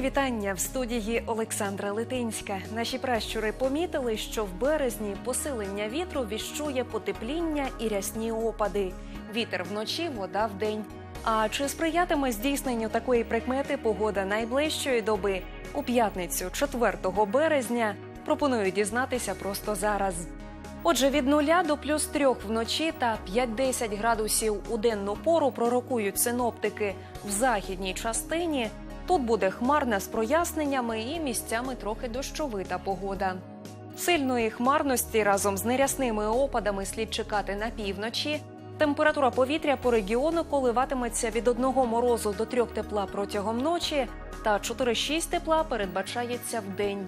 Вітання в студії Олександра Литинська. Наші пращури помітили, що в березні посилення вітру віщує потепління і рясні опади. Вітер вночі, вода вдень. А чи сприятиме здійсненню такої прикмети погода найближчої доби у п'ятницю, 4 березня? Пропоную дізнатися просто зараз. Отже, від нуля до плюс трьох вночі та 5-10 градусів у денну пору пророкують синоптики в західній частині. Тут буде хмарна з проясненнями і місцями трохи дощовита погода. Сильної хмарності разом з нерясними опадами слід чекати на півночі. Температура повітря по регіону коливатиметься від одного морозу до трьох тепла протягом ночі та 4-6 тепла передбачається в день.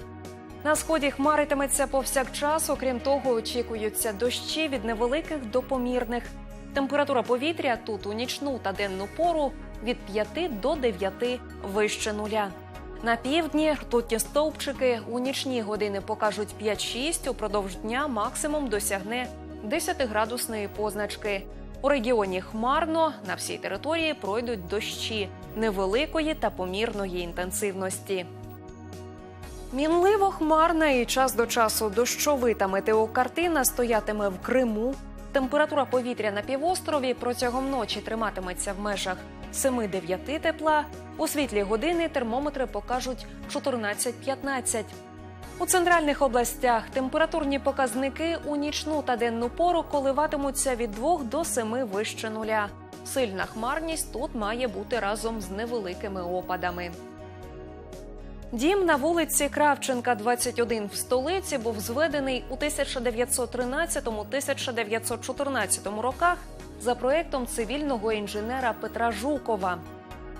На сході хмаритиметься повсякчас. Окрім того, очікуються дощі від невеликих до помірних. Температура повітря тут у нічну та денну пору від 5 до 9 вище нуля. На півдні ртутні стовпчики у нічні години покажуть 5-6, упродовж дня максимум досягне 10-градусної позначки. У регіоні хмарно на всій території пройдуть дощі невеликої та помірної інтенсивності. Мінливо хмарна і час до часу дощовита метеокартина стоятиме в Криму. Температура повітря на півострові протягом ночі триматиметься в межах 7-9 тепла. У світлі години термометри покажуть 14-15. У центральних областях температурні показники у нічну та денну пору коливатимуться від 2 до 7 вище нуля. Сильна хмарність тут має бути разом з невеликими опадами. Дім на вулиці Кравченка, 21 в столиці був зведений у 1913-1914 роках за проектом цивільного інженера Петра Жукова.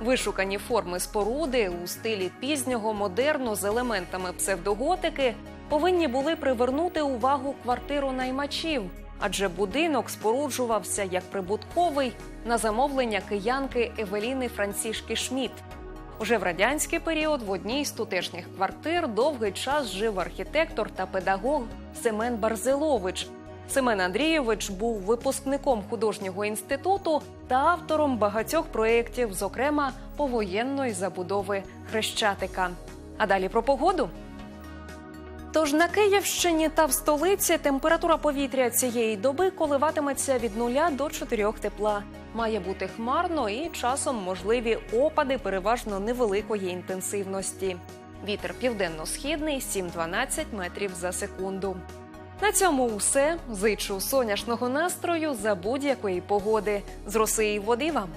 Вишукані форми споруди у стилі пізнього модерну з елементами псевдоготики повинні були привернути увагу квартиру наймачів, адже будинок споруджувався як прибутковий на замовлення киянки Евеліни Францішки Шмідт. Уже в радянський період в одній з тутешніх квартир довгий час жив архітектор та педагог Семен Барзилович. Семен Андрійович був випускником художнього інституту та автором багатьох проєктів, зокрема повоєнної забудови Хрещатика. А далі про погоду. Тож на Київщині та в столиці температура повітря цієї доби коливатиметься від 0 до 4 тепла. Має бути хмарно і часом можливі опади переважно невеликої інтенсивності. Вітер південно-східний 7-12 метрів за секунду. На цьому усе. Зичу сонячного настрою за будь-якої погоди. З роси і води вам.